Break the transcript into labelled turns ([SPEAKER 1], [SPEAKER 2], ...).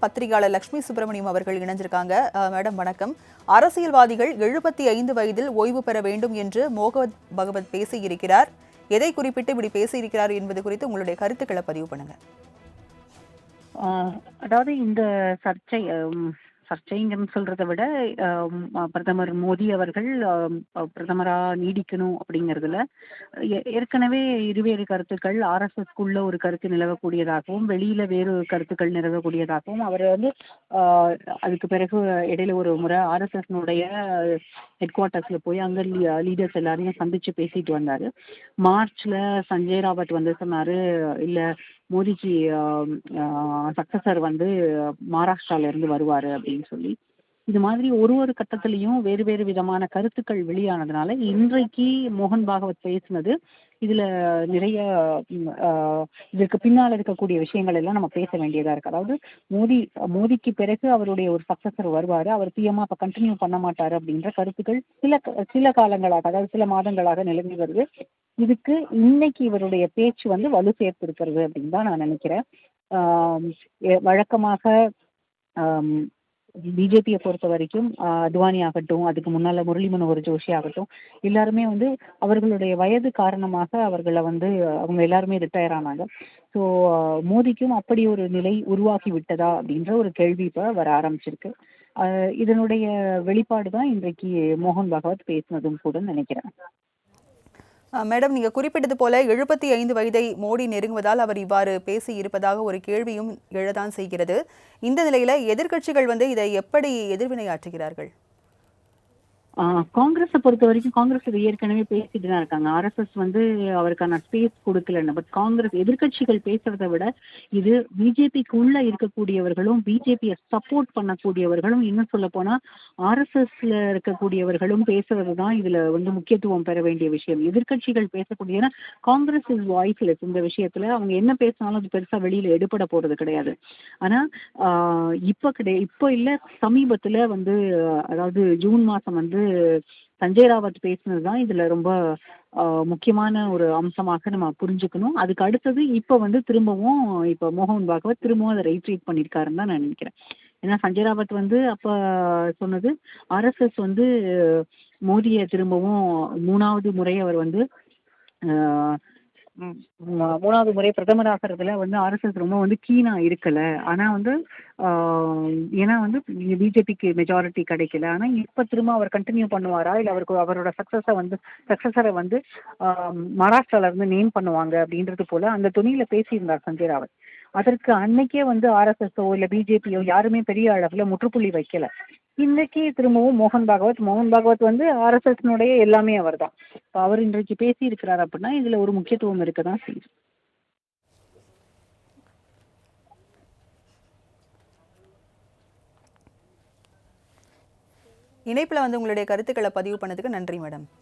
[SPEAKER 1] பத்திரிகையாளர் லட்சுமி சுப்பிரமணியம் அவர்கள் இணைஞ்சிருக்காங்க. மேடம் வணக்கம். அரசியல்வாதிகள் எழுபத்தி ஐந்து வயதில் ஓய்வு பெற வேண்டும் என்று மோகவத் பகவத் பேசியிருக்கிறார். எதை குறிப்பிட்டு இப்படி பேசியிருக்கிறார் என்பது குறித்து உங்களுடைய கருத்துக்களை பதிவு பண்ணுங்க.
[SPEAKER 2] அதாவது இந்த சர்ச்சை சர்ச்சைங்கன்னு சொல்றத விட பிரதமர் மோடி அவர்கள் பிரதமரா நீடிக்கணும் அப்படிங்கறதுல ஏ- ஏற்கனவே இருவேறு கருத்துக்கள் ஆர்எஸ்எஸ்க்குள்ள ஒரு கருத்து நிலவக்கூடியதாகவும் வெளியில வேறு கருத்துக்கள் நிலவக்கூடியதாகவும் அவர் வந்து ஆஹ், அதுக்கு பிறகு இடையில ஒரு முறை ஆர்எஸ்எஸ்னுடைய ஹெட் குவார்ட்டர்ஸ்ல போய் அங்க லீடர்ஸ் எல்லாரையும் சந்திச்சு பேசிட்டு வந்தாரு. மார்ச்ல சஞ்சய் ராவத் வந்து சொன்னாரு இல்ல மோடிஜி சக்ஸஸர் வந்து மகாராஷ்டிரால இருந்து வருவாரு அப்படின்னு சொல்லி. இது மாதிரி ஒரு ஒரு கட்டத்திலையும் வேறு வேறு விதமான கருத்துக்கள் வெளியானதுனால இன்றைக்கு மோகன் பாகவத் பேசினது இதுல நிறைய இதற்கு பின்னால் இருக்கக்கூடிய விஷயங்கள் எல்லாம் நம்ம பேச வேண்டியதா இருக்கு. அதாவது மோடி மோடிக்கு பிறகு அவருடைய ஒரு சக்சஸர் வருவாரு. அவர் பிஎம்ஆ அப்ப கண்டினியூ பண்ண மாட்டாரு அப்படின்ற கருத்துக்கள் சில சில காலங்களாக அதாவது சில மாதங்களாக நிலவி வருது. இதுக்கு இன்னைக்கு இவருடைய பேச்சு வந்து வலு சேர்த்திருக்கிறது அப்படின்னு தான் நான் நினைக்கிறேன். வழக்கமாக பிஜேபியை பொறுத்த வரைக்கும் அத்வானி ஆகட்டும் அதுக்கு முன்னால முரளி மனோகர் ஜோஷி ஆகட்டும் எல்லாருமே வந்து அவர்களுடைய வயது காரணமாக அவர்களை வந்து அவங்க எல்லாருமே ரிட்டையர் ஆனாங்க. ஸோ மோடிக்கும் அப்படி ஒரு நிலை உருவாக்கி விட்டதா அப்படின்ற ஒரு கேள்வி இப்போ வர ஆரம்பிச்சிருக்கு. இதனுடைய வெளிப்பாடு தான் இன்றைக்கு மோகன் பகவத் பேசினதும் கூட நினைக்கிறேன்.
[SPEAKER 1] மேடம் நீங்க குறிப்பிட்டது போல எழுபத்தி ஐந்து வயதை மோடி நெருங்குவதால் அவர் இவ்வாறு பேசி இருப்பதாக ஒரு கேள்வியும் எழதான் செய்கிறது. இந்த நிலையில எதிர்க்கட்சிகள் வந்து இதை எப்படி எதிர்வினையாற்றுகிறார்கள்?
[SPEAKER 2] காங்கிரஸை பொறுத்த வரைக்கும் காங்கிரஸ் இது ஏற்கனவே பேசிட்டு தான் இருக்காங்க. ஆர்எஸ்எஸ் வந்து அவருக்கான ஸ்பேஸ் கொடுக்கலன்னு. பட் காங்கிரஸ் எதிர்க்கட்சிகள் பேசுறதை விட இது பிஜேபிக்கு உள்ள இருக்கக்கூடியவர்களும் பிஜேபியை சப்போர்ட் பண்ணக்கூடியவர்களும் இன்னும் சொல்ல போனா ஆர்எஸ்எஸ்ல இருக்கக்கூடியவர்களும் பேசுறது தான் இதுல வந்து முக்கியத்துவம் பெற வேண்டிய விஷயம். எதிர்க்கட்சிகள் பேசக்கூடிய காங்கிரஸ் இஸ் வாய்ஸ்லெஸ் இந்த விஷயத்துல. அவங்க என்ன பேசினாலும் அது பெருசா வெளியில எடுபட போறது கிடையாது. ஆனா இப்போ இப்ப கிடையாது இப்போ இல்ல சமீபத்துல வந்து அதாவது ஜூன் மாசம் வந்து சஞ்சய் ராவத் பேசினது தான் இதுல ரொம்ப முக்கியமான ஒரு அம்சமாக நம்ம புரிஞ்சுக்கணும். அதுக்கு அடுத்தது இப்ப வந்து திரும்பவும் இப்ப மோகன் பாகவத் திரும்பவும் அதை ரைட்ரீட் பண்ணியிருக்காருன்னு தான் நான் நினைக்கிறேன். ஏன்னா சஞ்சய் ராவத் வந்து அப்ப சொன்னது ஆர்எஸ்எஸ் வந்து மோடியை திரும்பவும் மூணாவது முறை அவர் வந்து ஆஹ் ம், மூணாவது முறை பிரதமராகிறதுல வந்து ஆர்எஸ்எஸ் ரொம்ப வந்து கீனா இருக்கல. ஆனா வந்து ஏன்னா வந்து பிஜேபிக்கு மெஜாரிட்டி கிடைக்கல. ஆனா இப்ப திரும்ப அவர் கண்டினியூ பண்ணுவாரா? இல்ல அவருக்கு அவரோட சக்சஸ வந்து சக்சஸரை வந்து ஆஹ், மகாராஷ்டிரால இருந்து நேம் பண்ணுவாங்க அப்படின்றது போல அந்த துணியில பேசியிருந்தார் சஞ்சய் ராவத். அதற்கு அன்னைக்கே வந்து ஆர்எஸ்எஸ்ஸோ இல்ல பிஜேபியோ யாருமே பெரிய அளவுல முற்றுப்புள்ளி வைக்கல. இன்னைக்கு திரும்பவும் மோகன் பாகவத். மோகன் பாகவத் வந்து ஆர்எஸ்எஸ்னுடைய எல்லாமே அவர் தான் அவர் இன்றைக்கு பேசி இருக்கிறார் அப்படின்னா இதுல ஒரு முக்கியத்துவம் இருக்கதான் செய்யும்.
[SPEAKER 1] இணைப்பில் வந்து உங்களுடைய கருத்துக்களை பதிவு பண்ணதுக்கு நன்றி மேடம்.